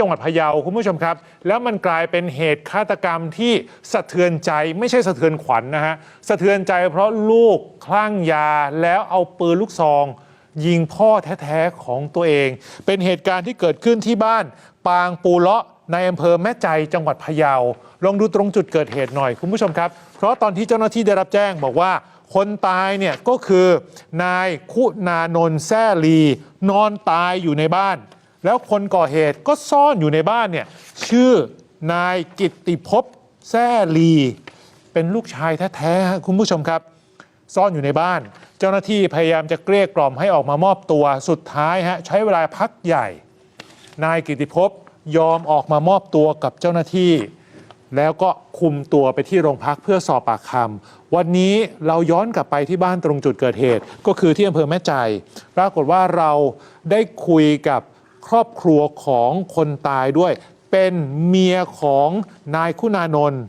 จังหวัดพะเยาคุณผู้ชมครับ แล้วมันกลายเป็นเหตุฆาตกรรมที่สะเทือนใจไม่ใช่สะเทือนขวัญนะฮะสะเทือนใจเพราะลูกคลั่งยาแล้วเอาปืนลูกซอง ยิงพ่อแท้ๆของตัวเอง เป็นเหตุการณ์ที่เกิดขึ้นที่บ้าน ปางปูเลาะในอำเภอแม่ใจจังหวัดพะเยาลองดูตรงจุดเกิดเหตุหน่อยคุณผู้ชมครับ เพราะตอนที่เจ้าหน้าที่ได้รับแจ้งบอกว่าคนตายเนี่ยก็คือนายคุณานนท์แซ่ลี นอนตายอยู่ในบ้าน แล้วคนก่อเหตุก็ซ่อนอยู่ในบ้านเนี่ยชื่อนายกิตติภพแซ่ลี เป็นลูกชายแท้ๆคุณผู้ชมครับ ซ่อนอยู่ในบ้าน เจ้าหน้าที่พยายามจะเกลี้ยกล่อมให้ออกมามอบตัวสุดท้ายฮะใช้เวลาพักใหญ่ นายกิติภพยอมออกมามอบตัวกับเจ้าหน้าที่ แล้วก็คุมตัวไปที่โรงพักเพื่อสอบปากคำวันนี้เราย้อนกลับไปที่บ้านตรงจุดเกิดเหตุ ก็คือที่อำเภอแม่ใจ ปรากฏว่าเราได้คุยกับ ครอบครัวของคนตายด้วย เป็นเมียของนายคุณานนท์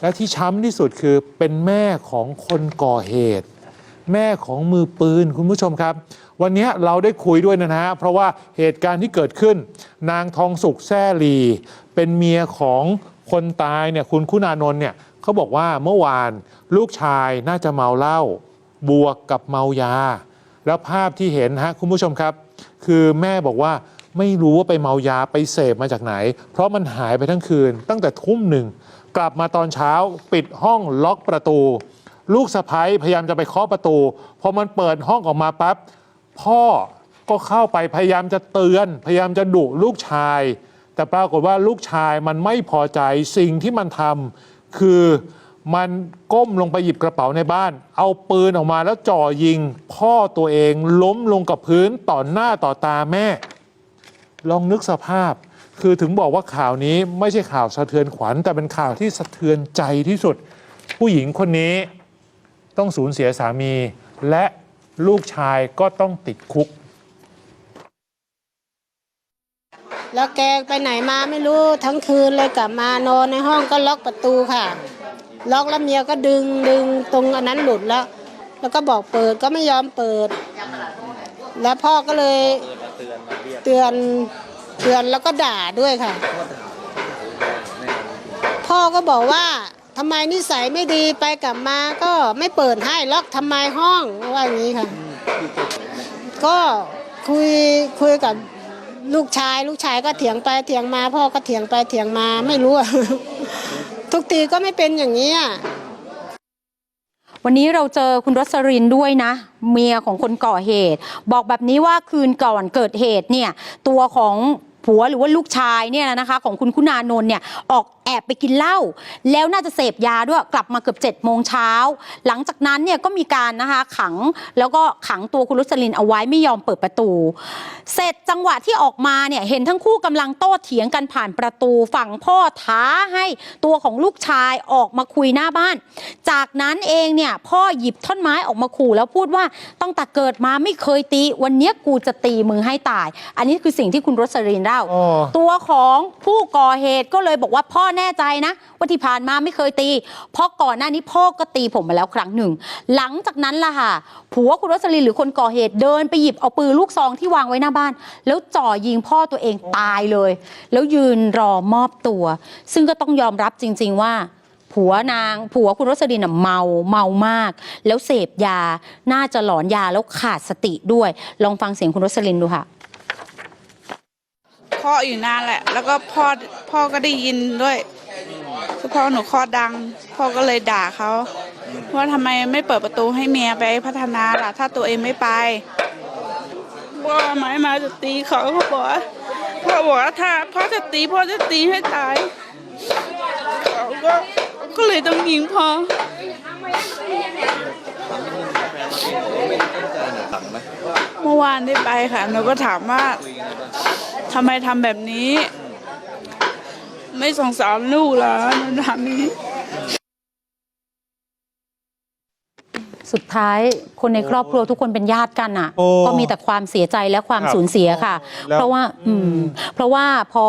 และที่ช้ำที่สุดคือเป็นแม่ของคนก่อเหตุ แม่ของมือปืนคุณผู้ชมครับ วันนี้เราได้คุยด้วยนะฮะเพราะว่าเหตุการณ์ที่เกิดขึ้น นางทองสุขแซ่ลี เป็นเมียของคนตายเนี่ยคุณคุณานนท์เนี่ยเขาบอกว่าเมื่อวานลูกชายน่าจะเมาเหล้าบวกกับเมายา แล้วภาพที่เห็นฮะคุณผู้ชมครับ คือแม่บอกว่า ไม่รู้ว่าไปเมายาไปเสพมาจากไหน เพราะมันหายไปทั้งคืน ตั้งแต่ทุ่มหนึ่ง กลับมาตอนเช้าปิดห้องล็อกประตู ลูกสะพ้ยพยายามจะไปเคาะประตูพอมันเปิดห้องออกมาปั๊บพ่อก็เข้าไปพยายามจะเตือน พยายามจะดุลูกชาย แต่ปรากฏว่าลูกชายมันไม่พอใจสิ่งที่มันทำคือมันก้มลงไปหยิบกระเป๋าในบ้าน เอาปืนออกมาแล้วจ่อยิง พ่อตัวเองล้มลงกับพื้นต่อหน้าต่อตาแม่ ลองนึกสภาพ คือถึงบอกว่าข่าวนี้ไม่ใช่ข่าวสะเทือนขวัญ แต่เป็นข่าวที่สะเทือนใจที่สุด ผู้หญิงคนนี้ต้องสูญเสียสามี และลูกชายก็ต้องติดคุก แล้วแกไปไหนมาไม่รู้ทั้งคืนเลยกลับมานอนในห้องก็ล็อกประตูค่ะ ล็อกแล้วเมียก็ดึงดึงตรงอันนั้นหลุดแล้ว แล้วก็บอกเปิดก็ไม่ยอมเปิด แล้วพ่อก็เลย เตือนเตือนแล้วก็ด่าด้วยค่ะ พ่อก็บอกว่าทำไมนิสัยไม่ดีไปกลับมาก็ไม่เปิดให้ล็อกทำไมห้องว่าอย่างนี้ค่ะ ก็คุยคุยกับลูกชาย ลูกชายก็เถียงไปเถียงมา พ่อก็เถียงไปเถียงมาไม่รู้อะทุกทีก็ไม่เป็นอย่างนี้อะ วันนี้เราเจอคุณรสรินด้วยนะ เมียของคนก่อเหตุ บอกแบบนี้ว่าคืนก่อนเกิดเหตุเนี่ยตัวของผัวหรือว่าลูกชายเนี่ยนะคะของคุณคุณานนท์เนี่ยออก แอบไปกินเหล้าแล้วน่าจะเสพยาด้วยกลับมาเกือบ7จ็ดโมงเช้าหลังจากนั้นเนี่ยก็มีการนะคะขังแล้วก็ขังตัวคุณรสลินเอาไว้ไม่ยอมเปิดประตู เสร็จจังหวะที่ออกมาเนี่ยเห็นทั้งคู่กำลังโต้เถียงกันผ่านประตูฝั่งพ่อท้าให้ตัวของลูกชายออกมาคุยหน้าบ้าน จากนั้นเองเนี่ยพ่อหยิบท่อนไม้ออกมาขู่แล้วพูดว่าตั้งแต่เกิดมาไม่เคยตี วันเนี้ยกูจะตีมึงให้ตาย อันนี้คือสิ่งที่คุณรสลินเล่าอ๋อตัวของผู้ก่อเหตุก็เลยบอกว่าพ่อแน่ใจนะว่าที่ผ่านมาไม่เคยตี เพราะก่อนหน้านี้พ่อก็ตีผมมาแล้วครั้งหนึ่ง หลังจากนั้นล่ะค่ะ ผัวคุณรสลินหรือคนก่อเหตุเดินไปหยิบเอาปืนลูกซองที่วางไว้หน้าบ้าน แล้วจ่อยิงพ่อตัวเองตายเลย แล้วยืนรอมอบตัว ซึ่งก็ต้องยอมรับจริง ๆ ว่าผัวนางผัวคุณรสลินเมาเมามาก แล้วเสพยา น่าจะหลอนยาแล้วขาดสติด้วย ลองฟังเสียงคุณรสลินดูค่ะ เคาะอยู่นานแหละ แล้วก็พ่อพ่อก็ได้ยินด้วยคือพ่อหนูเคาะดัง พ่อก็เลยด่าเขาว่าทำไมไม่เปิดประตูให้เมียไปพัฒนาล่ะ ถ้าตัวเองไม่ไปว่าไม้มาจะตีเขาเขาบอกว่าพ่อบอกว่าถ้าพ่อจะตีพ่อจะตีให้ตายเขาก็ก็เลยต้องยิงพ่อเมื่อวานได้ไปค่ะหนูก็ถามว่า ทำไมทำแบบนี้ ไม่สงสารลูกเหรอหนูถามอย่างนี้ สุดท้ายคนในครอบครัวทุกคนเป็นญาติกันอะ โอ้ก็มีแต่ความเสียใจและความครับสูญเสียค่ะ แล้วเพราะว่าอืมเพราะว่าพอ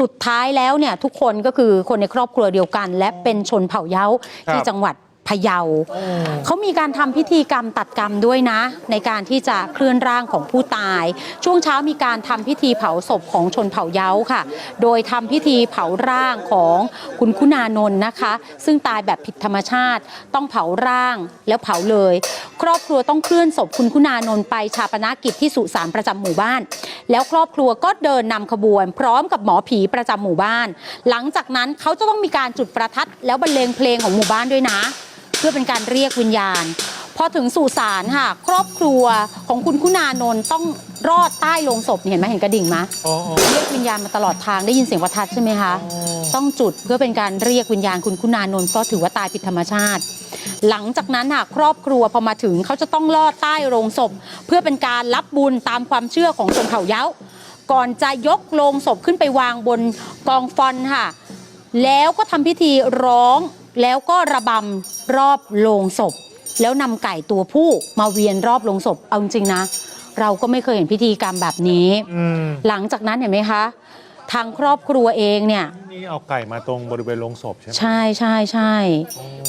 สุดท้ายแล้วเนี่ยทุกคนก็คือคนในครอบครัวเดียวกัน และเป็นชนเผ่าเย้าครับที่จังหวัด พะเยาเขามีการทำพิธีกรรมตัดกรรมด้วยนะ ในการที่จะเคลื่อนร่างของผู้ตาย ช่วงเช้ามีการทำพิธีเผาศพของชนเผ่าเย้าค่ะ โดยทำพิธีเผาร่างของคุณคุณานนท์นะคะ ซึ่งตายแบบผิดธรรมชาติ ต้องเผาร่างแล้วเผาเลย ครอบครัวต้องเคลื่อนศพคุณคุณานนท์ไปชาปนกิจที่สุสานประจำหมู่บ้าน แล้วครอบครัวก็เดินนำขบวน พร้อมกับหมอผีประจำหมู่บ้าน หลังจากนั้นเขาจะต้องมีการจุดประทัดแล้วบรรเลงเพลงของหมู่บ้านด้วยนะ เพื่อเป็นการเรียกวิญญาณ พอถึงสุสานค่ะ ครอบครัวของคุณคุณานนท์ต้องรอดใต้โลงศพนี่เห็นไหมเห็นกระดิ่งไหมอ๋อ เรียกวิญญาณมาตลอดทางได้ยินเสียงประทัดใช่ไหมคะ ต้องจุดเพื่อเป็นการเรียกวิญญาณคุณคุณานนท์เพราะถือว่าตายผิดธรรมชาติ หลังจากนั้นค่ะครอบครัวพอมาถึงเขาจะต้องลอดใต้โรงศพ เพื่อเป็นการรับบุญตามความเชื่อของชนเผ่าเย้า ก่อนจะยกโลงศพขึ้นไปวางบนกองฟอนค่ะ แล้วก็ทำพิธีร้อง แล้วก็ระบำรอบโลงศพ แล้วนำไก่ตัวผู้มาเวียนรอบโลงศพเอาจริงๆนะ เราก็ไม่เคยเห็นพิธีกรรมแบบนี้อืมหลังจากนั้นเห็นไหมคะ ทางครอบครัวเองเนี่ยนี่เอาไก่มาตรงบริเวณโรงศพใช่ไหม ใช่ใช่ใช่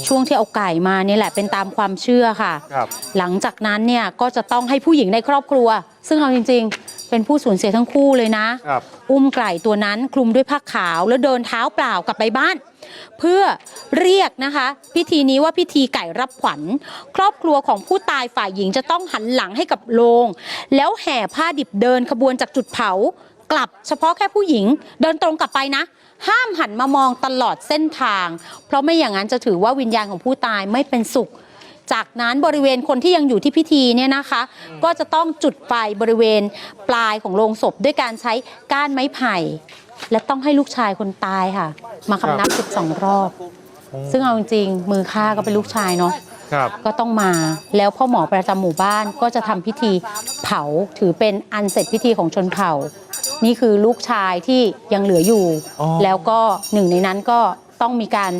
ช่วงที่เอาไก่มาเนี่ยแหละเป็นตามความเชื่อค่ะ ครับ หลังจากนั้นเนี่ยก็จะต้องให้ผู้หญิงในครอบครัว ซึ่งเอาจริง ๆ เป็นผู้สูญเสียทั้งคู่เลยนะ ครับ อุ้มไก่ตัวนั้นคลุมด้วยผ้าขาวแล้วเดินเท้าเปล่ากลับไปบ้าน เพื่อเรียกนะคะ พิธีนี้ว่าพิธีไก่รับขวัญ ครอบครัวของผู้ตายฝ่ายหญิงจะต้องหันหลังให้กับโลง แล้วแห่ผ้าดิบเดินขบวนจากจุดเผากลับเฉพาะแค่ผู้หญิง เดินตรงกลับไปนะ ห้ามหันมามองตลอดเส้นทาง เพราะไม่อย่างนั้นจะถือว่าวิญญาณของผู้ตายไม่เป็นสุข จากนั้นบริเวณคนที่ยังอยู่ที่พิธีเนี่ยนะคะ ก็จะต้องจุดไฟบริเวณปลายของโลงศพด้วยการใช้ก้านไม้ไผ่ และต้องให้ลูกชายคนตายค่ะ มาคำนับ 12 รอบ ซึ่งเอาจริงๆมือฆ่าก็เป็นลูกชายเนาะครับก็ต้องมาแล้วพ่อหมอประจำหมู่บ้านก็จะทำพิธีเผาถือเป็นอันเสร็จพิธีของชนเผ่า นี่คือลูกชายที่ยังเหลืออยู่อ๋อแล้วก็หนึ่งในนั้นก็ต้องมีการ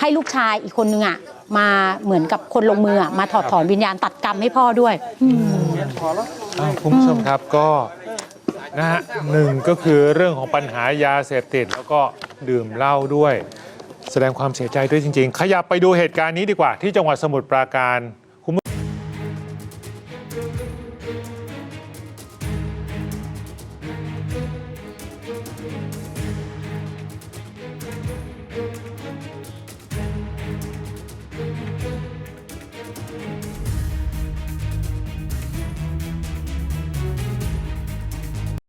ให้ลูกชายอีกคนนึงอะ มาเหมือนกับคนลงมืออมาถอดถอนวิญญาณตัดกรรมให้พ่อด้วยอ้าวคุณผู้ชมครับก็นะฮะหนึ่งก็คือเรื่องของปัญหายาเสพติดแล้วก็ดื่มเหล้าด้วย แสดงความเสียใจด้วยจริง ๆ ขยับไปดูเหตุการณ์นี้ดีกว่าที่จังหวัดสมุทรปราการ